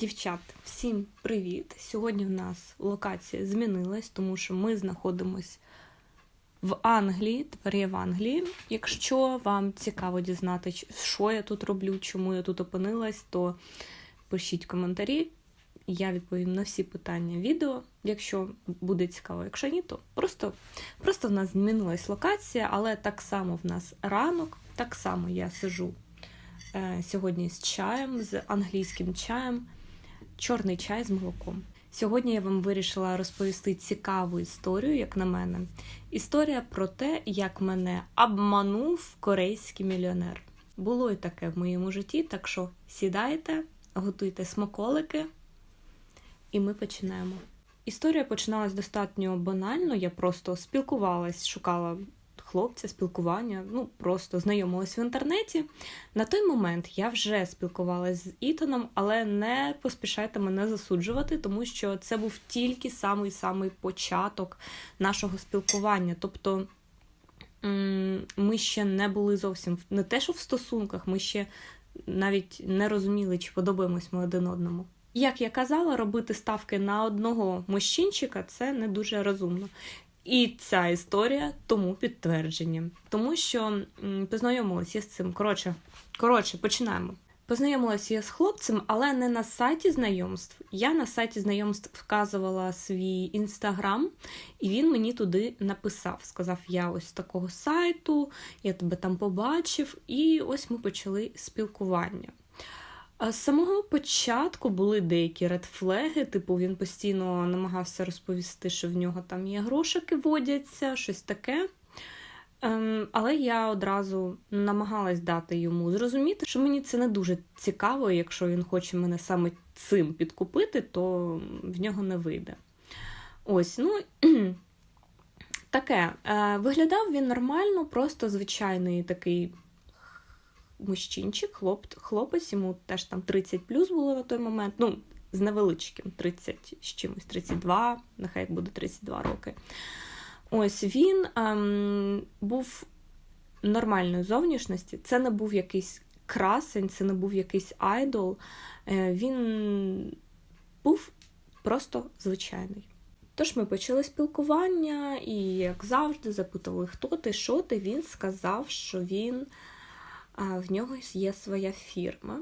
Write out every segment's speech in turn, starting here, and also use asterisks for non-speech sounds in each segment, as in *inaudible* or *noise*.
Дівчат, всім привіт! Сьогодні в нас локація змінилась, тому що ми знаходимось в Англії. Тепер я в Англії. Якщо вам цікаво дізнати, що я тут роблю, чому я тут опинилась, то пишіть коментарі. Я відповім на всі питання відео, якщо буде цікаво. Якщо ні, то просто, просто в нас змінилась локація, але так само в нас ранок, так само я сижу е, сьогодні з чаєм, з англійським чаєм, чорний чай з молоком. Сьогодні я вам вирішила розповісти цікаву історію, як на мене. Історія про те, як мене обманув корейський мільйонер. Було і таке в моєму житті, так що сідайте, готуйте смаколики, і ми починаємо. Історія починалась достатньо банально. Я просто спілкувалась, шукала хлопця, спілкування, ну просто знайомилась в інтернеті. На той момент я вже спілкувалась з Ітаном, але не поспішайте мене засуджувати, тому що це був тільки самий-самий початок нашого спілкування. Тобто ми ще не були зовсім не те, що в стосунках, ми ще навіть не розуміли, чи подобаємось ми один одному. Як я казала, робити ставки на одного мужчинчика це не дуже розумно. І ця історія тому підтвердження. Тому що познайомилася з цим. Коротше, коротше, починаємо. Познайомилася я з хлопцем, але не на сайті знайомств. Я на сайті знайомств вказувала свій інстаграм, і він мені туди написав. Сказав: Я ось з такого сайту, я тебе там побачив, і ось ми почали спілкування. З самого початку були деякі редфлеги, типу він постійно намагався розповісти, що в нього там є грошики водяться, щось таке. Ем, але я одразу намагалась дати йому зрозуміти, що мені це не дуже цікаво, якщо він хоче мене саме цим підкупити, то в нього не вийде. Ось, ну *clears throat* таке. Е, виглядав він нормально, просто звичайний такий мужчинчик, хлоп, хлопець, йому теж там 30 плюс було на той момент. Ну, з невеличким, 30 з чимось, 32, нехай буде 32 роки. Ось він ем, був нормальної зовнішності. Це не був якийсь красень, це не був якийсь айдол. Е, він був просто звичайний. Тож ми почали спілкування, і, як завжди, запитували, хто ти, що ти. Він сказав, що він в нього є своя фірма,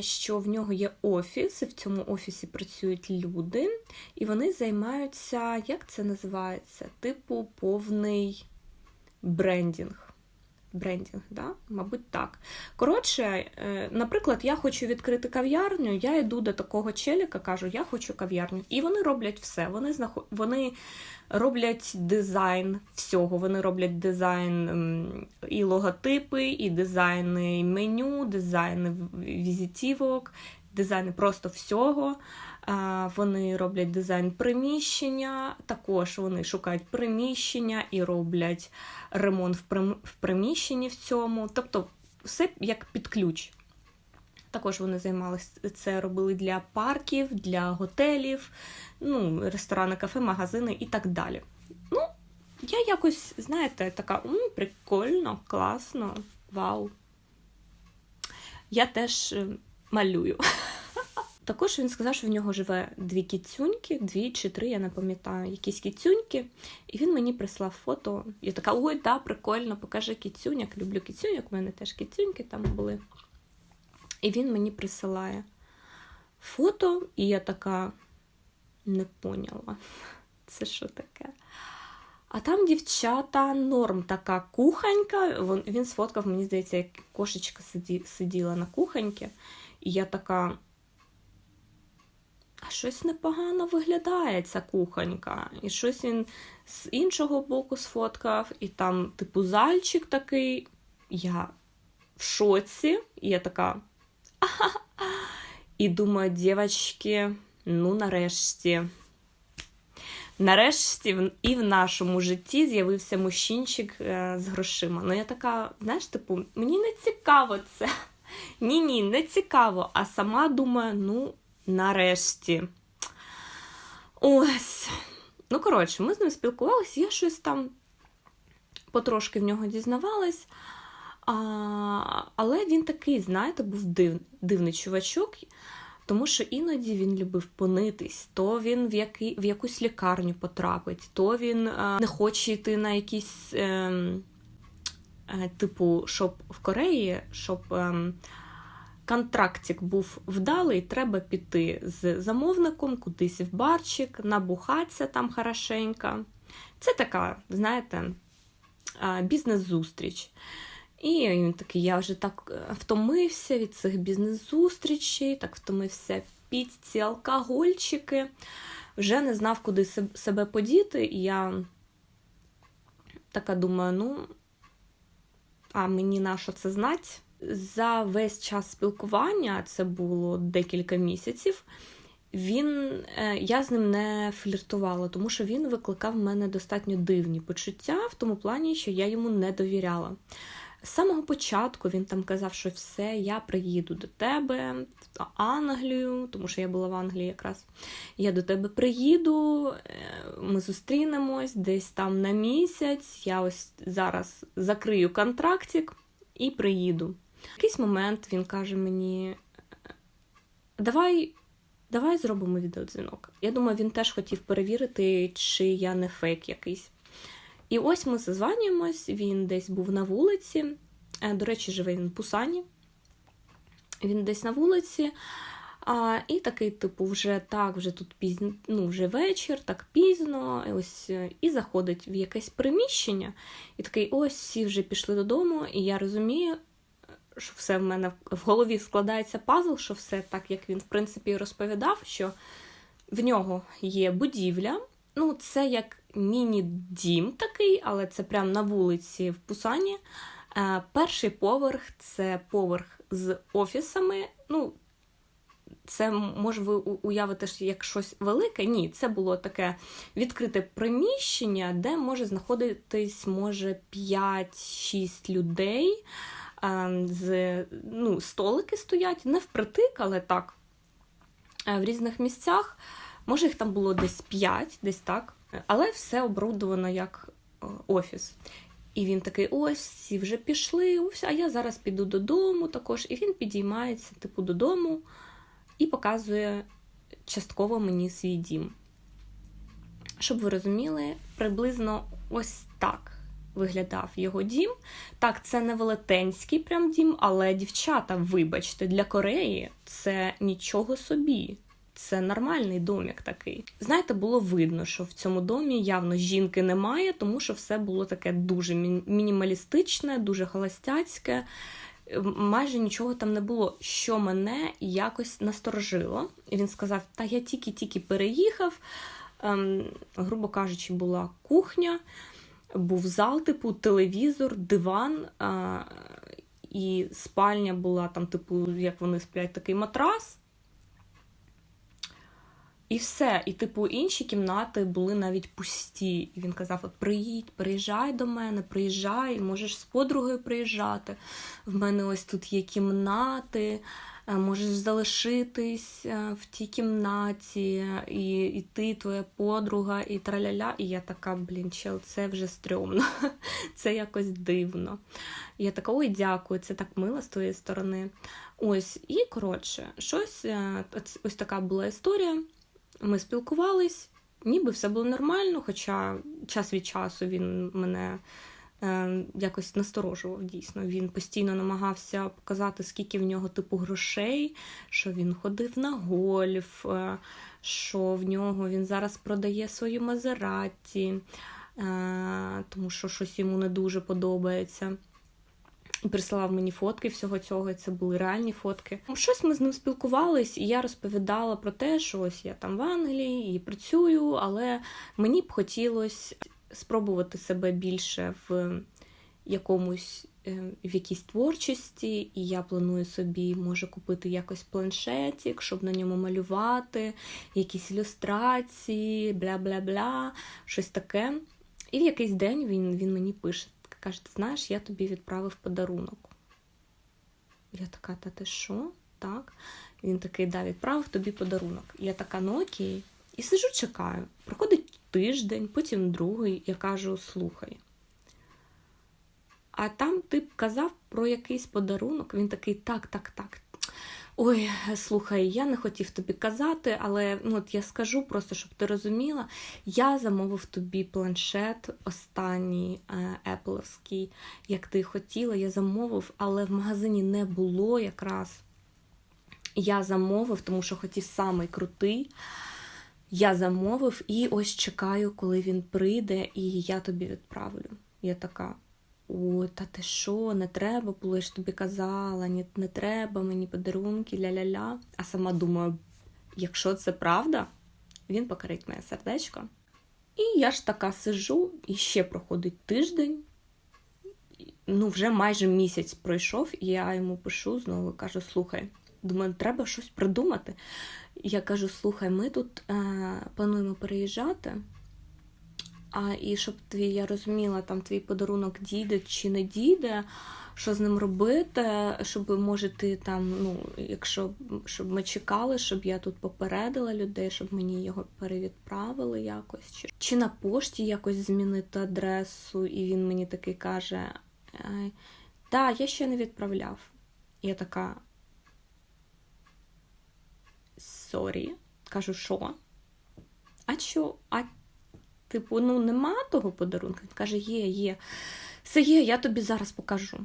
що в нього є офіс, і в цьому офісі працюють люди, і вони займаються, як це називається? Типу повний брендінг. Брендінг, да? мабуть, так. Коротше, е, наприклад, я хочу відкрити кав'ярню, я йду до такого челіка, кажу, я хочу кав'ярню. І вони роблять все. Вони знаход... вони роблять дизайн всього. Вони роблять дизайн і логотипи, і дизайни меню, дизайни візитівок, дизайни просто всього. Вони роблять дизайн приміщення, також вони шукають приміщення і роблять ремонт в приміщенні в цьому. Тобто все як під ключ. Також вони займалися це робили для парків, для готелів, ну, ресторани, кафе, магазини і так далі. Ну, я якось, знаєте, така м, прикольно, класно, вау. Я теж е, малюю. *laughs* Також він сказав, що в нього живе дві кіцюньки, дві чи три, я не пам'ятаю, якісь кіцюньки. І він мені прислав фото. Я така, ой, да, прикольно, покажи кіцюняк. Люблю кіцюняк, у мене теж кіцюньки там були. І він мені присилає фото, і я така не поняла, *laughs* це що таке. А там дівчата, норм така кухонька. Він сфоткав, мені здається, як кошечка сиді, сиділа на кухоньці. І я така. А щось непогано виглядає ця кухонька. І щось він з іншого боку сфоткав, і там, типу, зальчик такий. Я в шоці, і я така. «Ага». І думаю, дівчатки, ну нарешті. Нарешті і в нашому житті з'явився мужчинчик е, з грошима. Ну, я така, знаєш, типу, мені не цікаво це. *laughs* Ні, ні, не цікаво. А сама думаю, ну, нарешті. Ось. Ну, коротше, ми з ним спілкувалися, я щось там потрошки в нього дізнавалась. А, але він такий, знаєте, був див, дивний чувачок. Тому що іноді він любив понитись, то він в який, в якусь лікарню потрапить, то він е, не хоче йти на якісь, е, е, типу, щоб в Кореї, щоб е, контрактик був вдалий, треба піти з замовником кудись в барчик, набухатися там хорошенько. Це така, знаєте, е, бізнес-зустріч. І він такий, я вже так е, втомився від цих бізнес-зустрічей, так втомився піти ці алкогольчики, вже не знав, куди себе подіти. І я така думаю, ну, а мені на що це знати? За весь час спілкування, це було декілька місяців, він, е, я з ним не фліртувала, тому що він викликав в мене достатньо дивні почуття в тому плані, що я йому не довіряла. З самого початку він там казав, що все, я приїду до тебе в Англію, тому що я була в Англії якраз. Я до тебе приїду, е, ми зустрінемось десь там на місяць. Я ось зараз закрию контрактик і приїду. В якийсь момент він каже мені: давай. Давай зробимо відеодзвінок. Я думаю, він теж хотів перевірити, чи я не фейк якийсь. І ось ми зазванюємось, він десь був на вулиці. Е, до речі, живе він в Пусані. Він десь на вулиці. А, І такий, типу, вже так, вже тут пізно, ну, вже вечір, так пізно, і ось е, і заходить в якесь приміщення, і такий, ось всі вже пішли додому, і я розумію, що все в мене в голові складається пазл, що все так, як він, в принципі, розповідав, що в нього є будівля. Ну, це як міні-дім такий, але це прямо на вулиці в Пусані. Е, перший поверх це поверх з офісами. Ну, це може ви уявити як щось велике. Ні, це було таке відкрите приміщення, де може знаходитись може 5-6 людей. Е, з, ну, Столики стоять, не впритик, але так, е, в різних місцях. Може, їх там було десь 5, десь так, але все оборудовано як е, офіс. І він такий: ось, всі вже пішли, ось, а я зараз піду додому також. І він підіймається, типу, додому і показує частково мені свій дім. Щоб ви розуміли, приблизно ось так виглядав його дім. Так, це не велетенський прям дім, але дівчата, вибачте, для Кореї це нічого собі. Це нормальний домік такий. Знаєте, було видно, що в цьому домі явно жінки немає, тому що все було таке дуже мінімалістичне, дуже холостяцьке. Майже нічого там не було, що мене якось насторожило. Він сказав: Та я тільки-тільки переїхав. Ем, грубо кажучи, була кухня, був зал, типу, телевізор, диван. Е, і спальня була там, типу, як вони сплять, такий матрас. І все. І, типу, інші кімнати були навіть пусті. І він казав: От приїдь, приїжджай до мене, приїжджай, можеш з подругою приїжджати. В мене ось тут є кімнати, е, можеш залишитись е, в тій кімнаті, і і ти, твоя подруга, і траляля. І я така, блін, чел, це вже стрьомно, *laughs* це якось дивно. І я така, ой, дякую, це так мило з твоєї сторони. Ось, і коротше, щось е, ось така була історія. Ми спілкувались, ніби все було нормально, хоча час від часу він мене е, якось насторожував дійсно. Він постійно намагався показати, скільки в нього типу грошей, що він ходив на гольф, е, що в нього він зараз продає свою Мазераті, е, тому що щось йому не дуже подобається. І присилав мені фотки всього цього, і це були реальні фотки. Щось ми з ним спілкувались, і я розповідала про те, що ось я там в Англії і працюю, але мені б хотілося спробувати себе більше в якомусь е, в якійсь творчості, і я планую собі, може, купити якось планшетик, щоб на ньому малювати, якісь ілюстрації, бля-бля-бля, щось таке. І в якийсь день він, він мені пише. Каже, ти знаєш, я тобі відправив подарунок. Я така, та ти що? Так. Він такий, да, відправив тобі подарунок. Я така, ну окей. І сижу, чекаю. Проходить тиждень, потім другий, я кажу, слухай. А там ти казав про якийсь подарунок, він такий, так, так, так. Ой, слухай, я не хотів тобі казати, але ну, от я скажу просто, щоб ти розуміла. Я замовив тобі планшет останній епловський, як ти хотіла, я замовив, але в магазині не було якраз. Я замовив, тому що хотів самий крутий. Я замовив і ось чекаю, коли він прийде, і я тобі відправлю. Я така. Ой, та ти що, не треба було, я ж тобі казала, ні, не треба мені подарунки, ля-ля-ля. А сама думаю, якщо це правда, він покорить моє сердечко. І я ж така сижу, і ще проходить тиждень. Ну, вже майже місяць пройшов, і я йому пишу знову кажу: слухай, думаю, треба щось придумати. Я кажу: слухай, ми тут е, плануємо переїжджати. А і щоб твій, я розуміла, там твій подарунок дійде чи не дійде, що з ним робити, щоб може ти там, ну, якщо щоб ми чекали, щоб я тут попередила людей, щоб мені його перевідправили якось, чи, чи на пошті якось змінити адресу, і він мені такий каже: Так, я ще не відправляв. Я така. Сорі, кажу, що? А що? А Типу, ну нема того подарунка. Він каже, є, є. Все є, я тобі зараз покажу.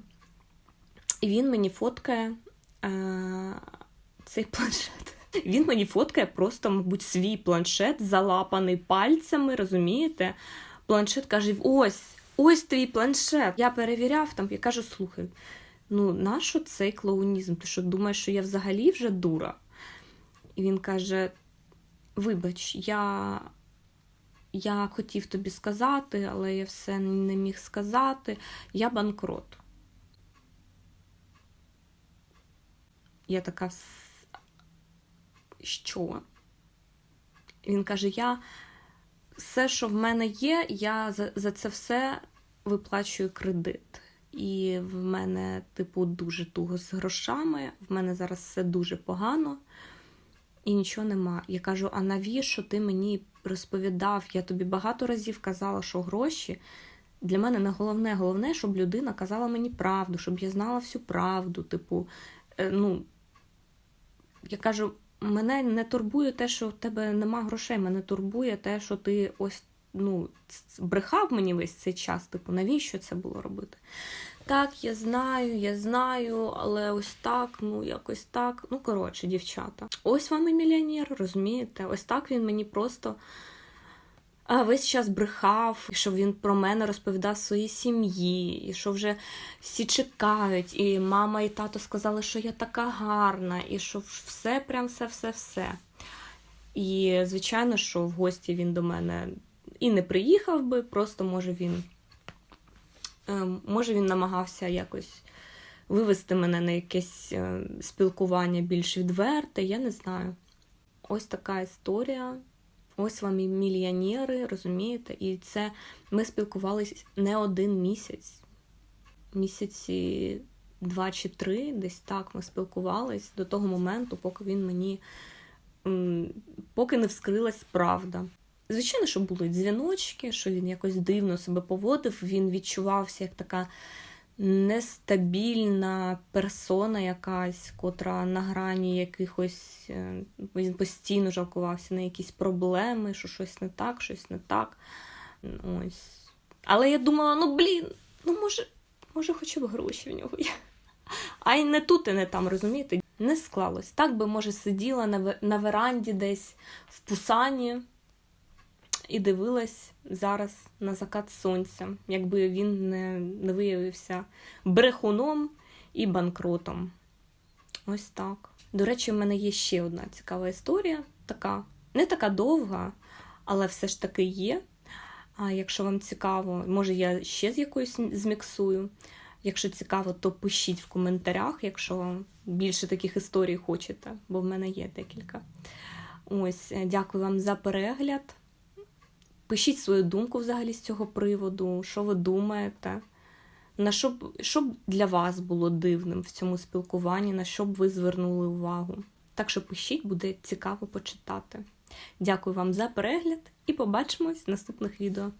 І він мені фоткає е- цей планшет. *laughs* Він мені фоткає просто, мабуть, свій планшет, залапаний пальцями, розумієте? Планшет каже: ось, ось твій планшет. Я перевіряв там, я кажу, слухай, ну нащо цей клоунізм? Ти що думаєш, що я взагалі вже дура? І він каже: Вибач, я я хотів тобі сказати, але я все не міг сказати. Я банкрот. Я така, що? Він каже: я все, що в мене є, я за, за це все виплачую кредит. І в мене, типу, дуже туго з грошами. В мене зараз все дуже погано і нічого нема. Я кажу: а навіщо ти мені розповідав? Я тобі багато разів казала, що гроші для мене не головне. Головне, щоб людина казала мені правду, щоб я знала всю правду. Типу, е, ну, я кажу, мене не турбує те, що в тебе нема грошей, мене турбує те, що ти ось ну, брехав мені весь цей час. Типу, навіщо це було робити? Так, я знаю, я знаю, але ось так, ну якось так. Ну, коротше, дівчата. Ось вам і мільйонер, розумієте? Ось так він мені просто весь час брехав, і що він про мене розповідав своїй сім'ї, і що вже всі чекають, і мама і тато сказали, що я така гарна, і що все, прям все-все-все. І, звичайно, що в гості він до мене і не приїхав би, просто може він. Ем, може, він намагався якось вивести мене на якесь е, спілкування більш відверте, я не знаю. Ось така історія. Ось вам і мільйонери, розумієте? І це ми спілкувалися не один місяць. Місяці два чи три, десь так ми спілкувались до того моменту, поки він мені поки не вскрилась правда. Звичайно, що були дзвіночки, що він якось дивно себе поводив, він відчувався як така нестабільна персона якась, котра на грані якихось е, він постійно жалкувався на якісь проблеми, що щось не так, щось не так. Ось. Але я думала, ну блін, ну може, може, хоча б гроші в нього є. А й не тут, і не там, розумієте? Не склалось. Так би, може, сиділа на веранді десь в Пусані і дивилась зараз на закат сонця, якби він не, не виявився брехуном і банкротом. Ось так. До речі, в мене є ще одна цікава історія, така, не така довга, але все ж таки є. А якщо вам цікаво, може я ще з якоюсь зміксую. Якщо цікаво, то пишіть в коментарях, якщо більше таких історій хочете, бо в мене є декілька. Ось, дякую вам за перегляд. Пишіть свою думку взагалі з цього приводу, що ви думаєте, на що що б для вас було дивним в цьому спілкуванні, на що б ви звернули увагу. Так що пишіть, буде цікаво почитати. Дякую вам за перегляд і побачимось в наступних відео.